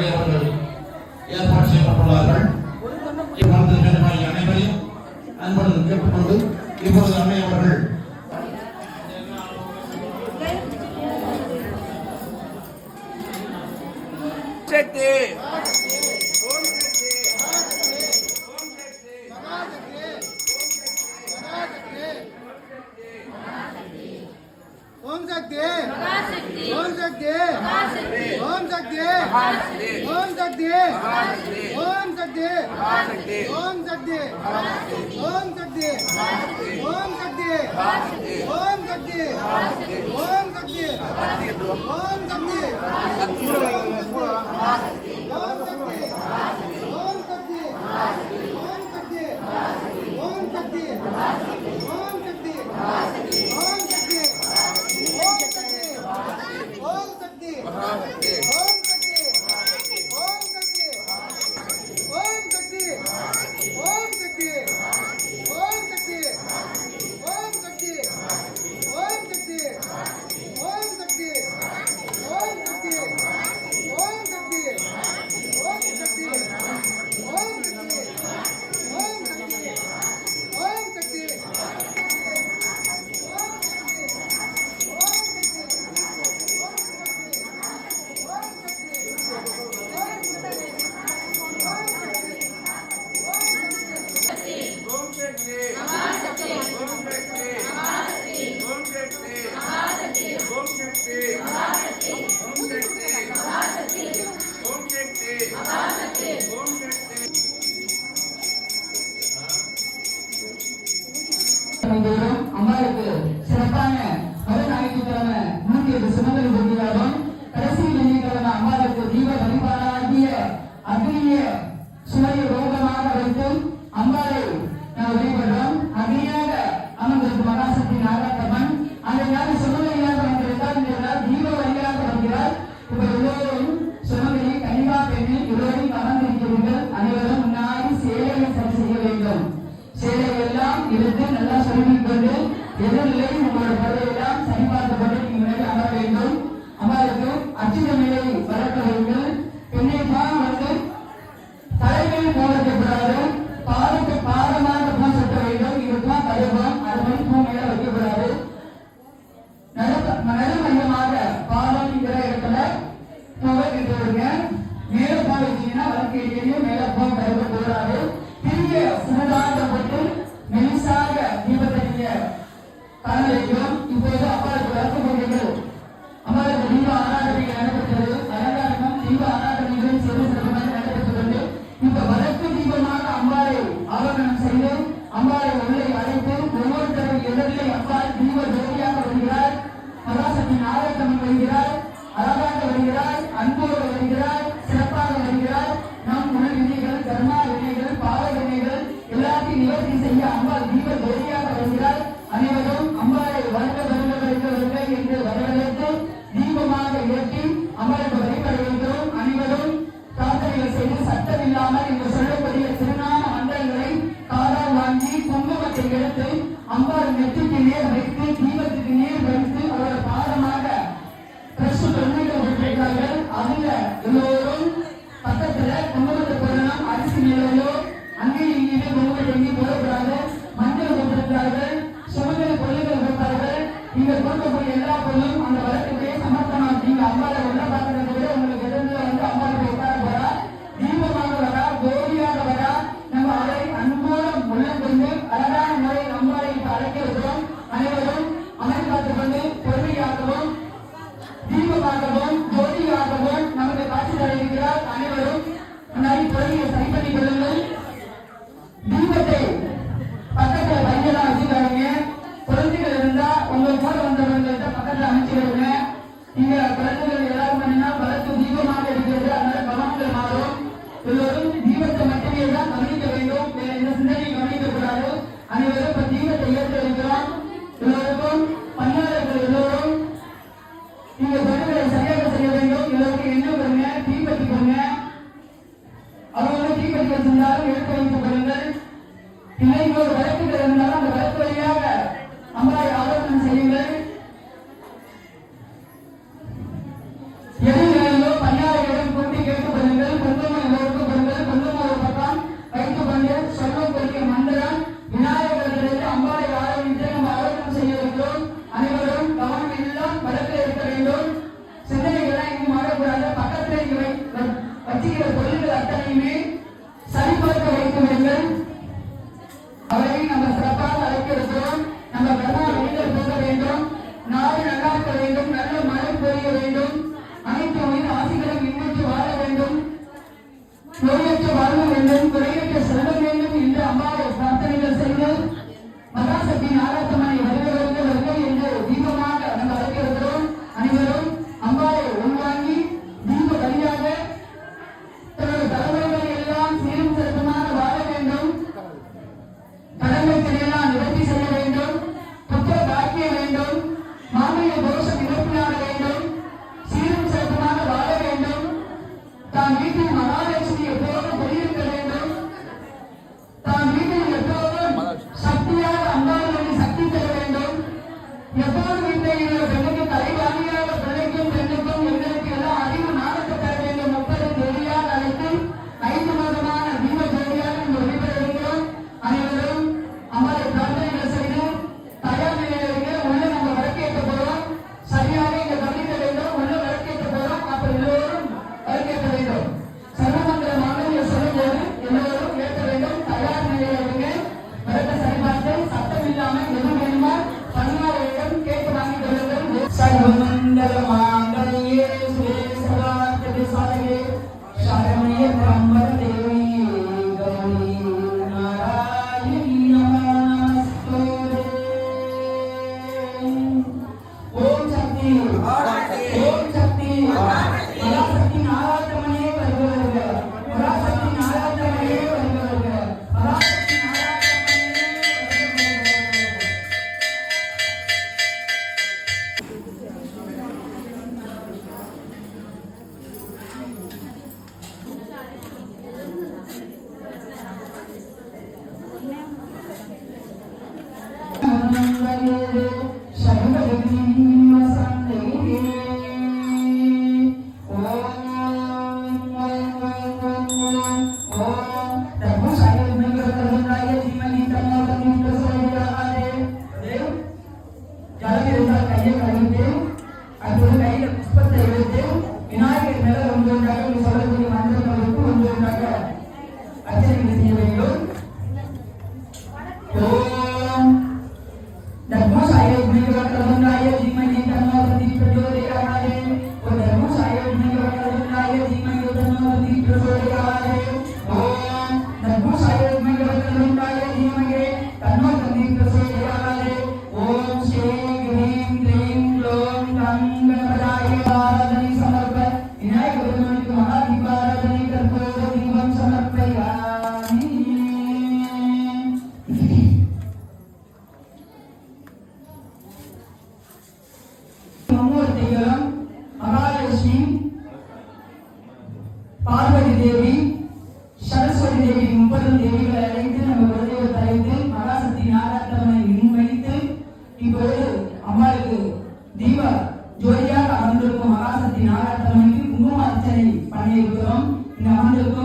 அங்கே அவர்கள் ஏற்பாடு செய்யப்பட்டுள்ளார்கள். அனைவரையும் அன்புடன் கேட்டுக்கொண்டு இப்பொழுது அன்னை அவர்கள் Amém. ದೂರ பற்றிய தொழில்கள் அத்தனையுமே சரிபார்க்க வேண்டும் அவை Senhor. வந்திருக்கும் மகாசக்தி நாராயண மணிக்கு குங்கும அர்ச்சனை பண்ணியிருக்கிறோம் இந்த ஆண்டுக்கும்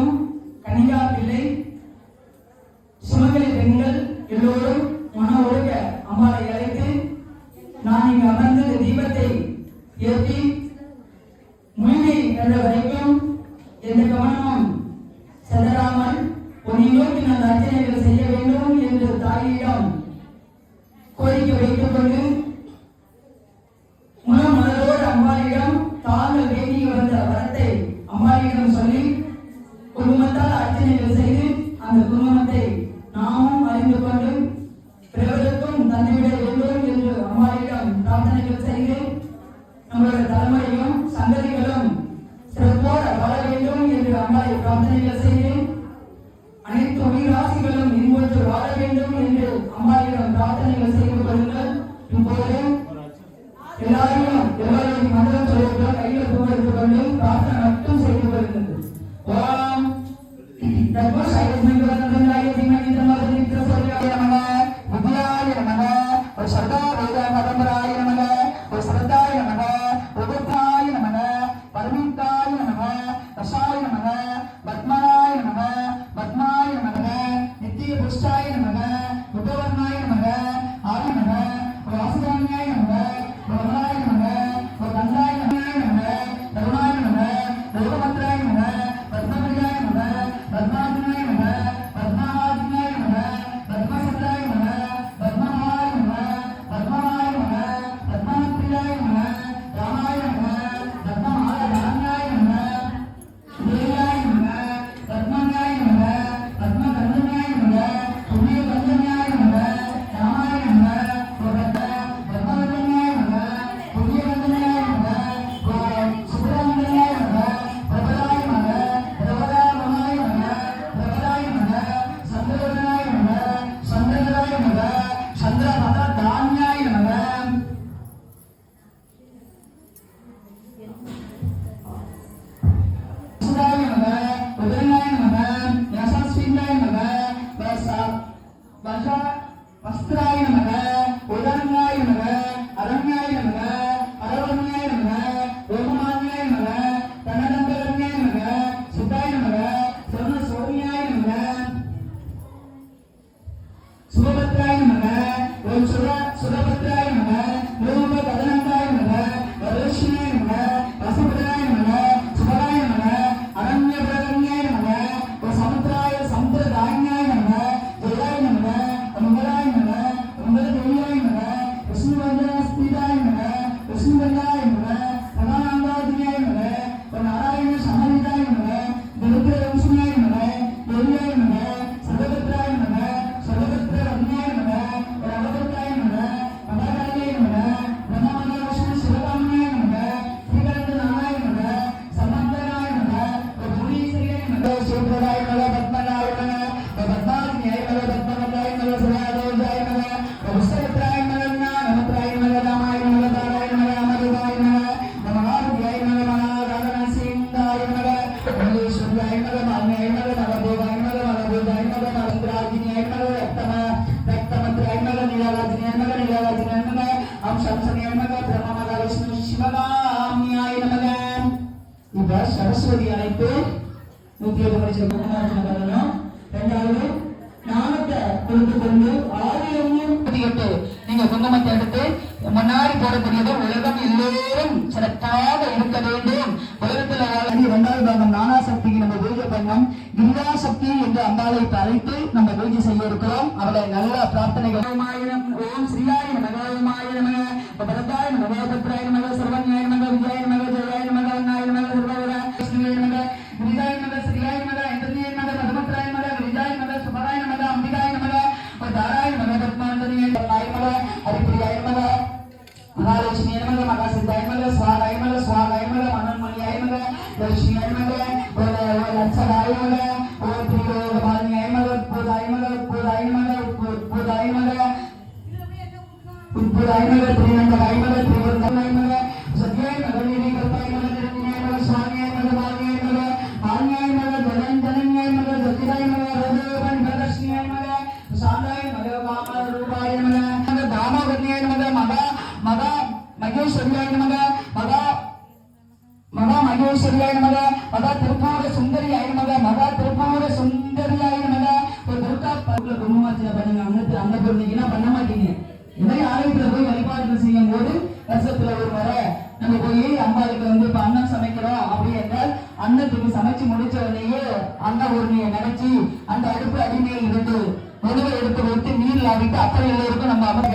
முடிச்ச உடனேயே அண்ணன் உரிமையை நினைச்சு அந்த அடுப்பு அடிமையில் இருந்து நடுவை எடுத்து வைத்து நீர் லாவிட்டு அக்கறையில் இருக்கும் நம்ம அம்மா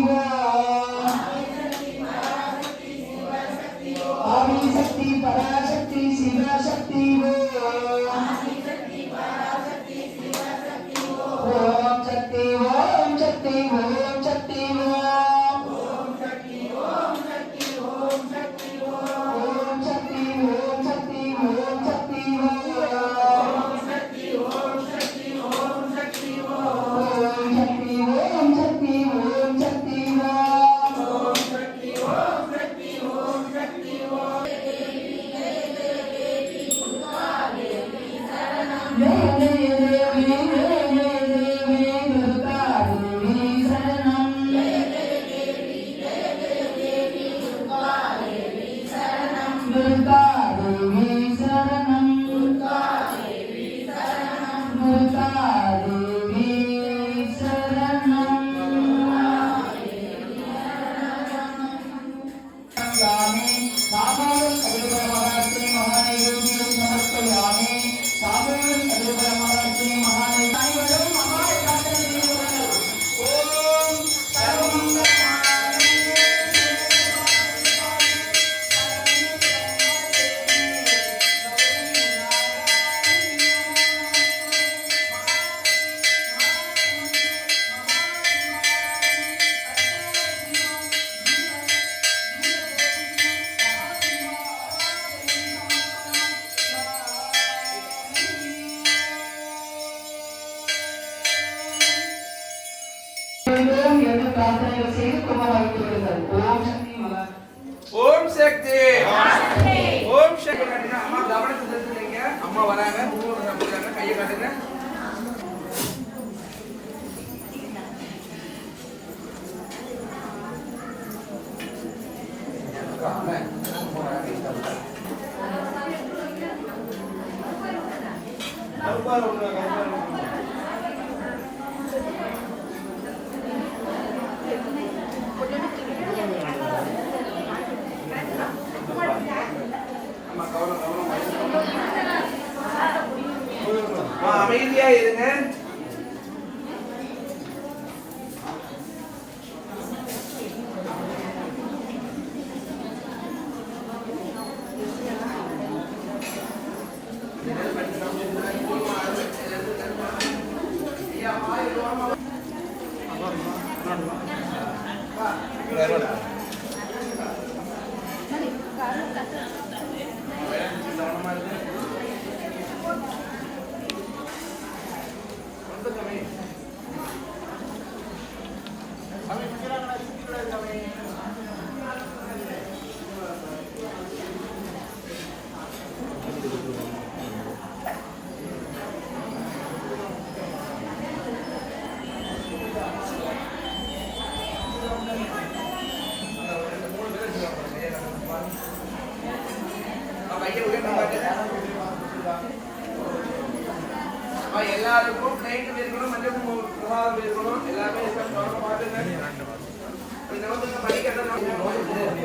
Viva! cantar. Gracias.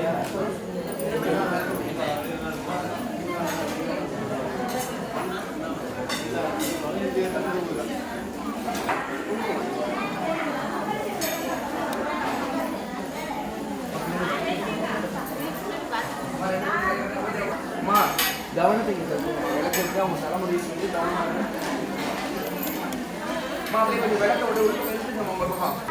நோந்துங்க அம்மா கவனத்துக்கு விளக்கு இருக்கு அவங்க தலைமுடி செஞ்சு கவனமாக அம்மா அப்படியே கொஞ்சம் விளக்க விட்டு விட்டு